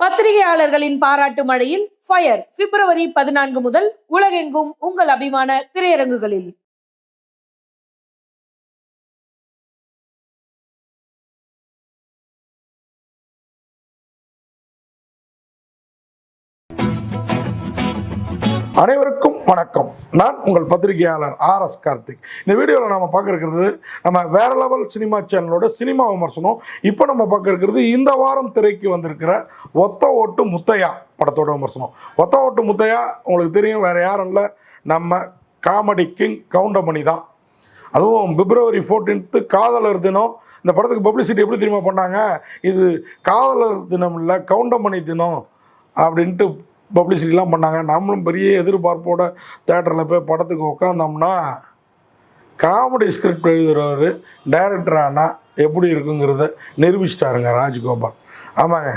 பத்திரிகையாளர்களின் பாராட்டு மழையில் ஃபயர் பிப்ரவரி பதினான்கு முதல் உலகெங்கும் உங்கள் அபிமான திரையரங்குகளில். அனைவருக்கும் வணக்கம். நான் உங்கள் பத்திரிகையாளர் ஆர் எஸ் கார்த்திக். இந்த வீடியோவில் நம்ம பார்க்க இருக்கிறது நம்ம வேற லெவல் சினிமா சேனலோட சினிமா விமர்சனம். இப்போ நம்ம பார்க்க இருக்கிறது இந்த வாரம் திரைக்கு வந்திருக்கிற ஒத்த ஓட்டு முத்தையா படத்தோட விமர்சனம். ஒத்த ஓட்டு முத்தையா உங்களுக்கு தெரியும் வேற யாரும் இல்லை. நம்ம காமெடி கிங் கவுண்டமணி தான். அதுவும் பிப்ரவரி ஃபோர்டீன்த்து காதலர் தினம். இந்த படத்துக்கு பப்ளிசிட்டி எப்படி தெரியுமா பண்ணாங்க? இது காதலர் தினம் இல்லை கவுண்டமணி தினம் அப்படின்ட்டு பப்ளிசிட்டிலாம் பண்ணாங்க. நம்மளும் பெரிய எதிர்பார்ப்போட தேட்டரில் போய் படத்துக்கு உட்காந்தோம்னா காமெடி ஸ்கிரிப்ட் எழுதுகிறவர் டைரக்டர் ஆனால் எப்படி இருக்குங்கிறத நிரூபிச்சிட்டாருங்க ராஜ்கோபால். ஆமாங்க.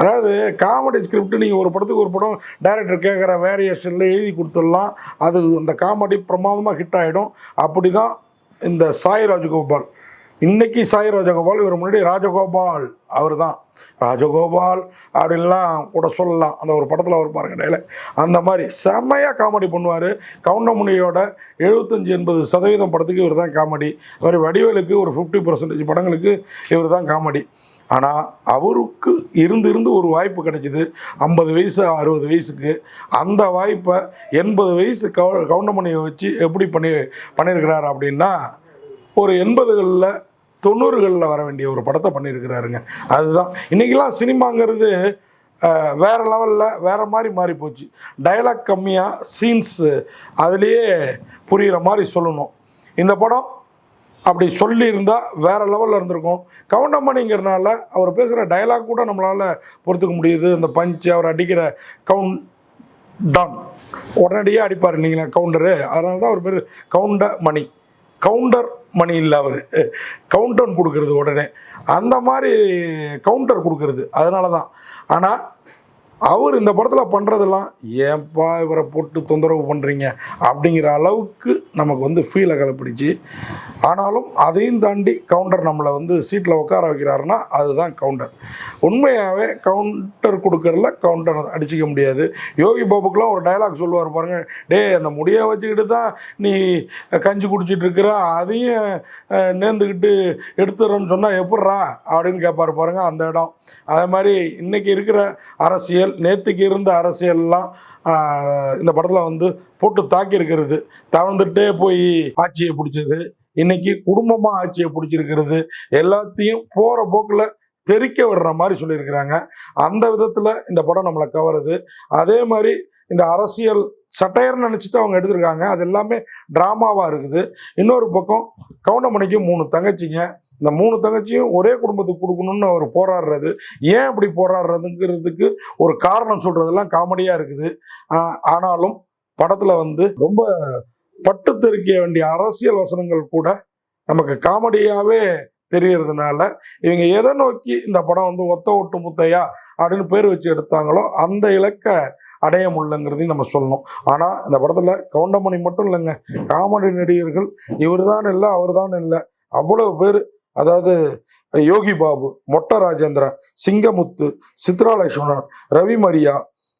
அதாவது காமெடி ஸ்கிரிப்ட் நீங்கள் ஒரு படத்துக்கு ஒரு படம் டைரக்டர் கேட்குற வேரியேஷனில் எழுதி கொடுத்துடலாம். அது அந்த காமெடி பிரமாதமாக ஹிட் ஆகிடும் அப்படி தான் இந்த சாய் ராஜகோபால். இன்னைக்கு சாய் ராஜகோபால் இவர் முன்னாடி ராஜகோபால். அவர் தான் ராஜகோபால் அப்படின்லாம் கூட சொல்லலாம். அந்த ஒரு படத்தில் அவர் பாருங்க டைலாக் அந்த மாதிரி செம்மையாக காமெடி பண்ணுவார். கவுண்டமுனியோட எழுபத்தஞ்சி எண்பது சதவீதம் படத்துக்கு இவர் தான் காமெடி அவர் வடிவேலுக்கு ஒரு ஃபிஃப்டி பர்சன்டேஜ் படங்களுக்கு இவர் தான் காமெடி ஆனால் அவருக்கு இருந்து இருந்து ஒரு வாய்ப்பு கிடைச்சிது. ஐம்பது வயசு அறுபது வயசுக்கு. அந்த வாய்ப்பை எண்பது வயசு கவு கவுண்டமணியை வச்சு எப்படி பண்ணி பண்ணியிருக்கிறார் அப்படின்னா ஒரு எண்பதுகளில் தொண்ணூறுகளில் வர வேண்டிய ஒரு படத்தை பண்ணியிருக்கிறாருங்க. அதுதான். இன்றைக்கெலாம் சினிமாங்கிறது வேறு லெவலில் வேறு மாதிரி மாறி போச்சு. டயலாக் கம்மியாக சீன்ஸு அதுலேயே புரிகிற மாதிரி சொல்லணும். இந்த படம் அப்படி சொல்லியிருந்தால் வேற லெவலில் இருந்திருக்கும். கவுண்டமணிங்கிறனால அவர் பேசுகிற டயலாக் கூட நம்மளால் பொறுத்துக்க முடியுது. இந்த பஞ்ச் அவர் அடிக்கிற கவுண்ட் டான் உடனடியாக அடிப்பார் இல்லைங்களா கவுண்டரு அதனால தான் அவர் பேர் கவுண்ட மணி கவுண்டர் மணி இல்லை அவர். கவுண்டர் கொடுக்கறது உடனே. அந்த மாதிரி கவுண்டர் கொடுக்கறது. அதனால தான். ஆனால் அவர் இந்த படத்தில் பண்ணுறதெல்லாம் ஏன்பா இவரை போட்டு தொந்தரவு பண்ணுறீங்க அப்படிங்கிற அளவுக்கு நமக்கு வந்து ஃபீலை கலப்பிடிச்சு ஆனாலும் அதையும் தாண்டி கவுண்டர் நம்மளை வந்து சீட்டில் உட்கார வைக்கிறாருன்னா அதுதான் கவுண்டர் உண்மையாகவே கவுண்டர் கொடுக்கறதுல கவுண்டர் அடிச்சிக்க முடியாது. யோகி பாபுக்கெலாம் ஒரு டயலாக் சொல்லுவார் பாருங்கள் டேய் அந்த முடியை வச்சுக்கிட்டு தான் நீ கஞ்சி குடிச்சிட்டு இருக்கிற அதையும் நேர்ந்துக்கிட்டு எடுத்துறோன்னு சொன்னால் எப்பட்றா? அப்படின்னு கேட்பார் பாருங்கள் அந்த இடம். அதே மாதிரி இன்றைக்கி இருக்கிற அரசியல் நேற்றுக்கு இருந்த அரசியல்லாம் இந்த படத்தில் வந்து போட்டு தாக்கி இருக்கிறது தவழ்ந்துட்டே போய் ஆட்சியை பிடிச்சது இன்னைக்கு குடும்பமாக ஆட்சியை பிடிச்சிருக்கிறது எல்லாத்தையும் போகிற போக்கில் தெறிக்க விடுற மாதிரி சொல்லியிருக்கிறாங்க. அந்த விதத்தில் இந்த படம் நம்மளை கவருது. அதே மாதிரி இந்த அரசியல் சட்டையர்னு நினச்சிட்டு அவங்க எடுத்திருக்காங்க. அது எல்லாமே ட்ராமாவாக இருக்குது. இன்னொரு பக்கம் கவுண்டமணிக்கு மூணு தங்கச்சிங்க. இந்த மூணு தங்கச்சியும் ஒரே குடும்பத்துக்கு கொடுக்கணும்னு அவர் போராடுறது. ஏன் அப்படி போராடுறதுங்கிறதுக்கு ஒரு காரணம் சொல்றதெல்லாம் காமெடியாக இருக்குது. ஆனாலும் படத்தில் வந்து ரொம்ப பட்டு தெரிக்க வேண்டிய அரசியல் வசனங்கள் கூட நமக்கு காமெடியாகவே தெரியறதுனால இவங்க எதை நோக்கி இந்த படம் வந்து ஒத்த ஒட்டு முத்தையா அப்படின்னு பேர் வச்சு எடுத்தாங்களோ அந்த இலக்கை அடைய முடியலங்கிறதையும் நம்ம சொல்லணும். ஆனால் இந்த படத்தில் கவுண்டமணி மட்டும் இல்லைங்க. காமெடி நடிகர்கள் இவர் தான் இல்லை அவர் தான் இல்லை. அவ்வளோ பேர் அதாவது Yogi Babu Motta Rajendran Singamuthu Chitra Lakshmanan Ravi Mariya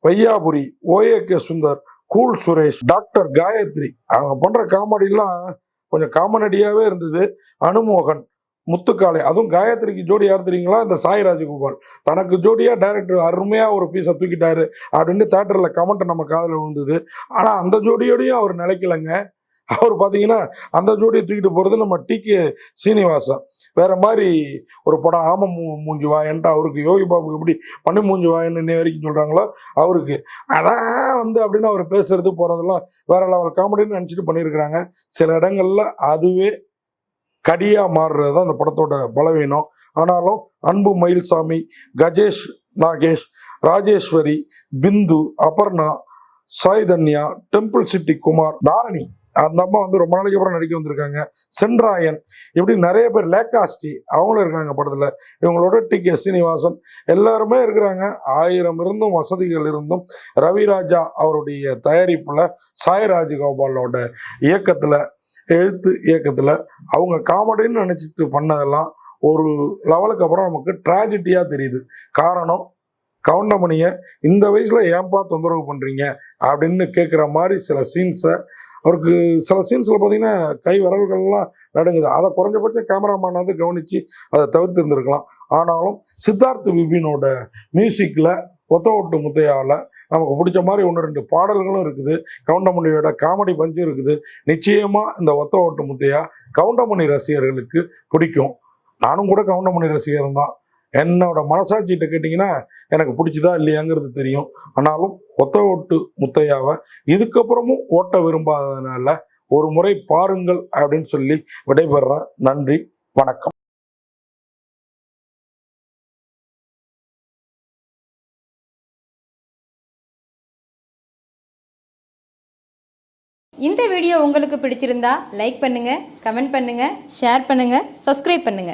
Vaiyapuri O A K Sundar cool Suresh doctor Gayathri. அவங்க பண்ற காமெடிலாம் கொஞ்சம் காமெடியாவே இருந்தது. அனுமோகன் முத்துக்காளை. அதுவும் காயத்ரிக்கு ஜோடி யார் தெரியுங்களா? இந்த சாய் ராஜகோபால். தனக்கு ஜோடியாக டைரக்டர் அருமையாக ஒரு பீஸை தூக்கிட்டாரு அப்படின்னு தேட்டரில் கமெண்ட் நம்ம காதில் விழுந்தது. ஆனால் அந்த ஜோடியோடையும் அவர் நிலைக்கலைங்க. அவர் பார்த்தீங்கன்னா அந்த ஜோடியை தூக்கிட்டு போகிறது நம்ம டிகே சீனிவாசன். வேற மாதிரி ஒரு படம் ஆம மூ மூஞ்சி வாயன்ட்டு அவருக்கு யோகி பாபுக்கு எப்படி பண்ணி மூஞ்சி வாயன்னு இன்னை வரைக்கும் சொல்கிறாங்களோ அவருக்கு. அதான் வந்து அப்படின்னு அவர் பேசுறது போகிறதெல்லாம் வேற லெவல் காமெடின்னு நினச்சிட்டு பண்ணியிருக்கிறாங்க. சில இடங்களில் அதுவே கடியாக மாறுறது தான் அந்த படத்தோட பலவீனம். ஆனாலும் அன்பு மயில்சாமி கஜேஷ் நாகேஷ் ராஜேஸ்வரி பிந்து அபர்ணா சாய்தன்யா டெம்பிள் சிட்டி குமார் தாரணி அந்த அம்மா வந்து ரொம்ப நாளைக்கு அப்புறம் நடிக்க வந்திருக்காங்க. சென்ட்ராயன். இப்படி நிறைய பேர் லேக்காஸ்டி அவங்களும் இருக்காங்க படத்தில். இவங்களோட டி. கே. சீனிவாசன். எல்லாருமே இருக்கிறாங்க. ஆயிரம் இருந்தும் வசதிகள் இருந்தும் ரவிராஜா அவருடைய தயாரிப்பில் சாய் ராஜகோபாலோட இயக்கத்தில் எழுத்து இயக்கத்தில் அவங்க காமெடின்னு நினச்சிட்டு பண்ணதெல்லாம் ஒரு லெவலுக்கு அப்புறம் நமக்கு ட்ராஜடியாக தெரியுது. காரணம் கவுண்டமணியை இந்த வயசில் ஏன்பா தொந்தரவு பண்ணுறீங்க அப்படின்னு கேட்குற மாதிரி சில சீன்ஸை அவருக்கு சில சீன்ஸில் பார்த்தீங்கன்னா கை விரல்கள்லாம் நடுங்குது. அதை குறைஞ்சபட்சம் கேமராமேனாவது கவனித்து அதை தவிர்த்து இருந்திருக்கலாம். ஆனாலும் சித்தார்த் விபினோட மியூசிக்கில் ஒத்த ஒட்டு முத்தையாவில் நமக்கு பிடிச்ச மாதிரி ஒன்று ரெண்டு பாடல்களும் இருக்குது. கவுண்டமணியோட காமெடி பஞ்சும் இருக்குது. நிச்சயமாக இந்த ஒத்த ஓட்டு முத்தையா கவுண்டமணி ரசிகர்களுக்கு பிடிக்கும். நானும் கூட கவுண்டமணி ரசிகர் தான். என்னோட மனசாட்சிகிட்ட கேட்டிங்கன்னா எனக்கு பிடிச்சதா இல்லையாங்கிறது தெரியும். ஆனாலும் ஒத்த ஓட்டு முத்தையாவை இதுக்கப்புறமும் ஓட்ட விரும்பாததுனால ஒரு முறை பாருங்கள் அப்படின்னு சொல்லி விடைபெறேன் நன்றி வணக்கம். இந்த வீடியோ உங்களுக்கு பிடிச்சிருந்தா லைக் பண்ணுங்க கமெண்ட் பண்ணுங்க ஷேர் பண்ணுங்க சப்ஸ்கிரைப் பண்ணுங்க.